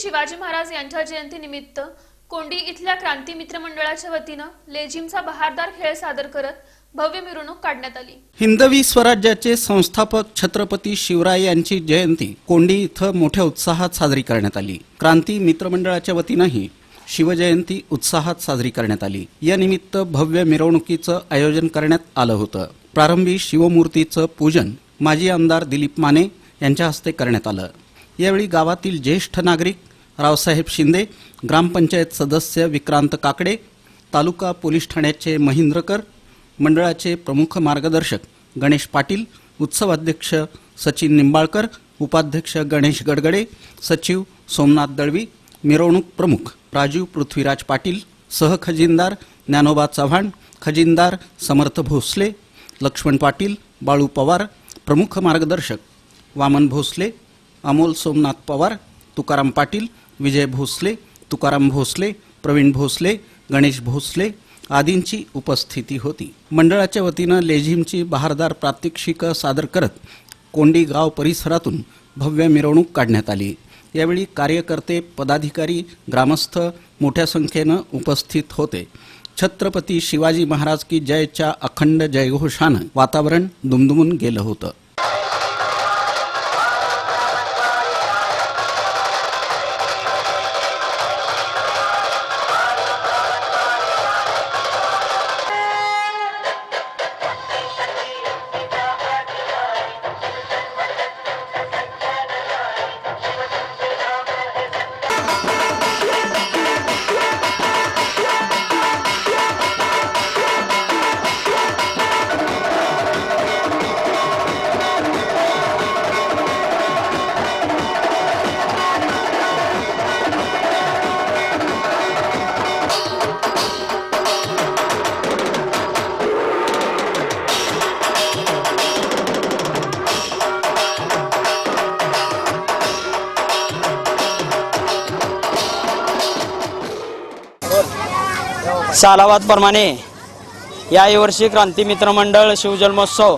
शिवाजी महाराज यांच्या जयंतीनिमित्त कोंडी इथल्या क्रांती मित्र मंडळाच्या वतीनं लेझिमचा बहारदार खेळ सादर करत भव्य मिरवणूक काढण्यात आली. हिंदवी स्वराज्याचे संस्थापक छत्रपती शिवराय यांची जयंती कोंडी इथं मोठ्या उत्साहात साजरी करण्यात आली. क्रांती मित्रमंडळाच्या वतीनंही शिवजयंती उत्साहात साजरी करण्यात आली. या निमित्त भव्य मिरवणुकीचं आयोजन करण्यात आलं होतं. प्रारंभी शिवमूर्तीचं पूजन माजी आमदार दिलीप माने यांच्या हस्ते करण्यात आलं. यावेळी गावातील ज्येष्ठ नागरिक रावसाहेब शिंदे ग्रामपंचायत सदस्य विक्रांत काकडे तालुका पोलीस ठाण्याचे महेंद्रकर मंडळाचे प्रमुख मार्गदर्शक गणेश पाटील उत्सवाध्यक्ष सचिन निंबाळकर उपाध्यक्ष गणेश गडगडे सचिव सोमनाथ दळवी मिरवणूक प्रमुख राजीव पृथ्वीराज पाटील सहखजिनदार ज्ञानोबा चव्हाण खजिनदार समर्थ भोसले लक्ष्मण पाटील बाळू पवार प्रमुख मार्गदर्शक वामन भोसले अमोल सोमनाथ पवार तुकाराम पाटील विजय भोसले तुकाराम भोसले प्रवीण भोसले गणेश भोसले आदींची उपस्थिती होती. मंडळाच्या वतीनं लेझिमची बहारदार प्रात्यक्षिकं सादर करत कोंडी गाव परिसरातून भव्य मिरवणूक काढण्यात आली. यावेळी कार्यकर्ते पदाधिकारी ग्रामस्थ मोठ्या संख्येनं उपस्थित होते. छत्रपती शिवाजी महाराज की जयच्या अखंड जयघोषानं वातावरण दुमदुमून गेलं होतं. सालावादप्रमाणे याही वर्षी क्रांती मित्र मंडळ शिवजन्मोत्सव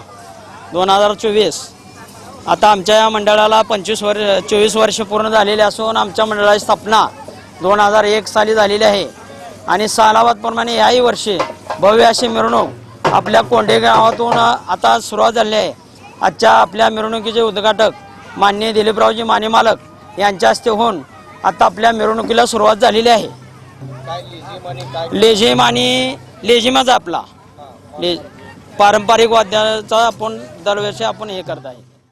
दोन हजार चोवीस. आता आमच्या या मंडळाला पंचवीस वर्ष चोवीस वर्ष पूर्ण झालेले असून आमच्या मंडळाची स्थापना दोन हजार एक साली झालेली आहे. आणि सालावादप्रमाणे याही वर्षी भव्य अशी मिरवणूक आपल्या कोंढे गावातून आता सुरुवात झाली आहे. आजच्या आपल्या मिरवणुकीचे उद्घाटक माननीय दिलीपरावजी माने मालक यांच्या हस्ते होऊन आता आपल्या मिरवणुकीला सुरुवात झालेली आहे. लेझिम आणि लेझिमच आपला. ले पारंपरिक वाद्याचा आपण दरवर्षी आपण हे करत आहे